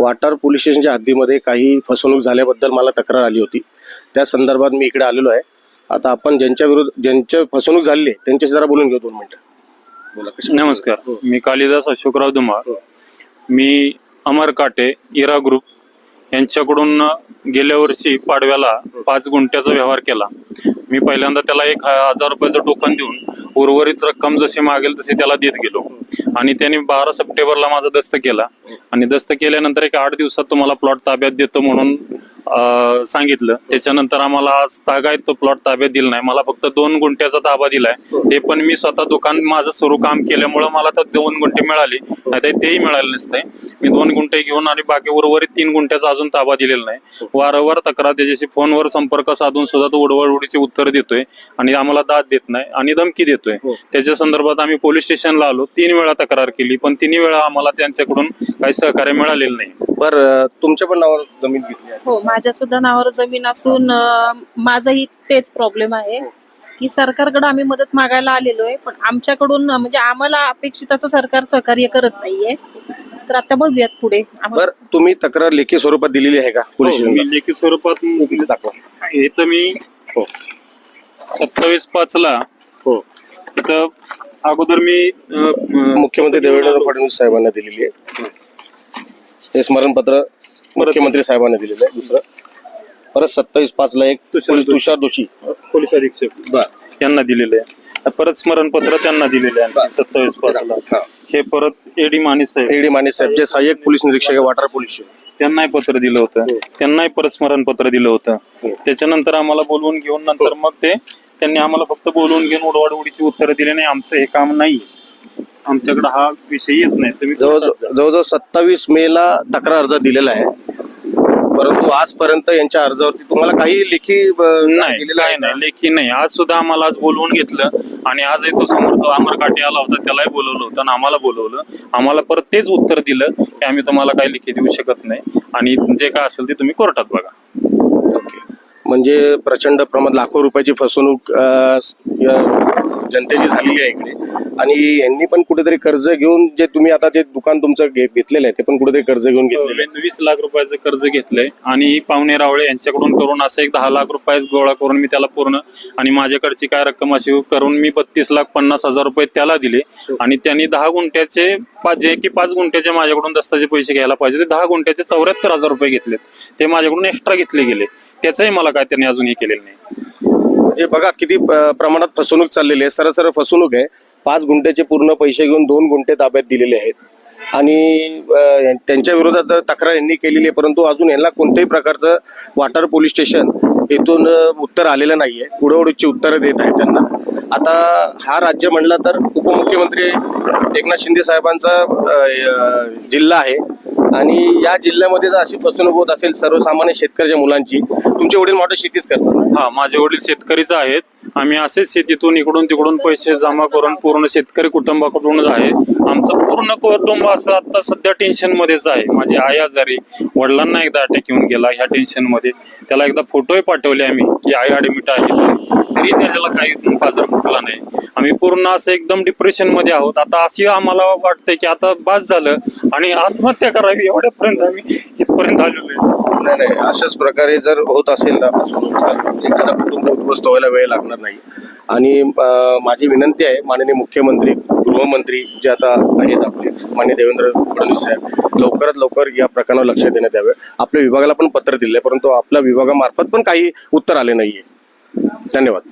Watar police स्टेशनच्या हद्दीमध्ये काही फसवणूक झाल्याबद्दल मला तक्रार आली होती. त्या संदर्भात मी इकडे आलेलो आहे. आता आपण ज्यांच्या विरुद्ध ज्यांच्या फसवणूक झाली आहे त्यांच्याशी जरा बोलून घेऊ दोन मिनिटं. बोला कशी नमस्कार. मी कालिदास अशोकराव धुमाळ मी अमर काटे इरा ग्रुप यांच्याकडून गेल्या वर्षी पाडव्याला पाच गुंठ्याचा व्यवहार केला. मी पहिल्यांदा त्याला एक हजार रुपयाचं टोकन देऊन उर्वरित रक्कम जशी मागेल तशी त्याला देत गेलो. आणि त्याने बारा सप्टेंबरला माझा दस्त केला. आणि दस्त केल्यानंतर एक आठ दिवसात तुम्हाला प्लॉट ताब्यात देतो म्हणून सांगितलं. त्याच्यानंतर आम्हाला आज तागायत तो प्लॉट ताब्यात दिला नाही. मला फक्त दोन गुंठ्याचा ताबा दिलाय. ते पण मी स्वतः दुकान माझं सुरू काम केल्यामुळं मला तर दोन गुंठे मिळाले. नाही तेही मिळाले नसते. मी दोन गुंठे घेऊन आणि बाकी उर्वरित तीन गुंठ्याचा अजून ताबा दिलेला नाही. वारंवार तक्रार त्याच्याशी फोनवर संपर्क साधून सुद्धा तो उडवडीची उत्तर देतोय आणि आम्हाला दाद देत नाही आणि धमकी देतोय. त्याच्या संदर्भात आम्ही पोलीस स्टेशनला आलो. तीन वेळा तक्रार केली पण तिन्ही वेळा आम्हाला त्यांच्याकडून काही सहकार्य मिळालेलं नाही. बरं तुमच्या पण नावावर जमीन घेतली आहे. हो माझ्या सुद्धा नावावर जमीन असून अं, माझाही तेच प्रॉब्लेम आहे की सरकारकडे आम्ही मदत मागायला आलेलो आहे पण आमच्याकडून अं, म्हणजे आम्हाला अपेक्षित असं सरकार सहकार्य करत नाहीये. तर आता बघूयात पुढे. आम्हाला बरं तुम्ही तक्रार लेखी स्वरूपात दिलेली आहे का? पोलीस हो, मी लेखी स्वरूपात दाखवा. हे तर मी हो. सत्तावीस पाच ला हो. तिथं अगोदर मी मुख्यमंत्री देवेंद्र फडणवीस साहेबांना दिलेली आहे. हे स्मरणपत्र मुख्यमंत्री साहेबांना दिलेलं आहे दुसरं. परत सत्तावीस पाच ला एक तुषार दोषी. पोलीस अधीक्षक यांना दिलेले आहे. परत स्मरणपत्र त्यांना दिलेले आहे सत्तावीस ला हा. हे परत एडी माने साहेब. एडी माने साहेब जे सहाय्यक पोलीस निरीक्षक आहे, वाटार पोलीस. त्यांनाही पत्र दिलं होतं. त्यांनाही परत स्मरणपत्र दिलं होतं. त्याच्यानंतर आम्हाला बोलवून घेऊन नंतर मग ते त्यांनी आम्हाला फक्त बोलवून घेऊन उडवाडवडीची उत्तरं दिली नाही. आमचं हे काम नाही. आमच्याकडे हा विषय येत नाही. तुम्ही जवळजवळ सत्तावीस मे ला तक्रार अर्ज दिलेला आहे. परंतु आजपर्यंत यांच्या अर्जावरती तुम्हाला काही लेखी अ, नाही दिलेलं आहे नाही लेखी नाही. आज सुद्धा आम्हाला आज बोलवून घेतलं आणि आज तो समोरचा अमर काटे आला होता त्यालाही बोलवलं होतं आणि आम्हाला बोलवलं. आम्हाला परत तेच उत्तर दिलं की आम्ही तुम्हाला काही लेखी देऊ शकत नाही आणि जे काय असेल ते तुम्ही कोर्टात बघा. म्हणजे प्रचंड प्रमाणात लाखो रुपयाची फसवणूक अ, या जनतेची झालेली आहे इकडे. आणि यांनी पण कुठेतरी कर्ज घेऊन जे तुम्ही आता जे दुकान तुमचं घे- घेतलेलं आहे ते पण कुठेतरी कर्ज घेऊन घेतलेलं आहे. मी वीस लाख रुपयाचं कर्ज घेतलंय. आणि पावणे रावळे यांच्याकडून करून असं एक दहा लाख रुपये गोळा करून मी त्याला पूर्ण आणि माझ्याकडची काय रक्कम अशी करून मी बत्तीस लाख पन्नास हजार रुपये त्याला दिले. आणि त्यांनी दहा गुंठ्याचे पाच जे की पाच गुंठ्याचे माझ्याकडून दस्ताचे पैसे घ्यायला पाहिजे. ते दहा गुंठ्याचे चौऱ्याहत्तर हजार रुपये घेतलेत. ते माझ्याकडून एक्स्ट्रा घेतले गेले. त्याचंही मला काय त्यांनी अजून हे केलेलं नाही. म्हणजे बघा किती अ, प्रमाणात फसवणूक चाललेली आहे. सरळ फसवणूक आहे. पाच गुंठ्याचे पूर्ण पैसे घेऊन दोन गुंठे ताब्यात दिलेले आहेत. आणि त्यांच्या विरोधात जर तक्रार यांनी केलेली आहे परंतु अजून यांना कोणत्याही प्रकारचं वाटर पोलीस स्टेशन इथून उत्तर आलेलं नाही आहे पुढवडीची उत्तरं देत आहेत त्यांना. आता हा राज्य म्हणला तर उपमुख्यमंत्री एकनाथ शिंदे साहेबांचा जिल्हा आहे. आणि या जिल्ह्यामध्ये जर अशी फसवणूक होत असेल सर्वसामान्य शेतकऱ्याच्या मुलांची तुमचे वडील मोठे शेतीच करतात. हां हा माझे वडील शेतकरीच आहेत. आम्ही असेच शेतीतून इकडून तिकडून पैसे जमा करून पूर्ण शेतकरी कुटुंबाकडूनच आहे आमचं पूर्ण कुटुंब असं आता सध्या टेन्शन मध्येच आहे. माझी आई आजारी वडिलांना एकदा अटॅक येऊन गेला ह्या टेन्शनमध्ये. त्याला एकदा फोटोही पाठवले आम्ही की आई ऍडमिट आहे. तरी त्याला काही बाजार फुटला नाही. आम्ही पूर्ण असं एकदम डिप्रेशनमध्ये आहोत. आता अशी आम्हाला वाटतंय की आता बास झालं आणि आत्महत्या करावी एवढ्यापर्यंत आम्ही इथपर्यंत आलेलो आहे. नाही नाही अशाच प्रकारे जर होत असेल ना फसवणूक, एखादा कुटुंब उद्ध्वस्त व्हायला वेळ लागणार नाही. आणि अं, माझी विनंती आहे माननीय मुख्यमंत्री गृहमंत्री जे आता आहेत आपले माननीय देवेंद्र फडणवीस साहेब लवकरात लवकर या प्रकरणावर लक्ष देण्यात यावे. आपल्या विभागाला पण पत्र दिले परंतु आपल्या विभागामार्फत पण काही उत्तर आले नाहीये. धन्यवाद.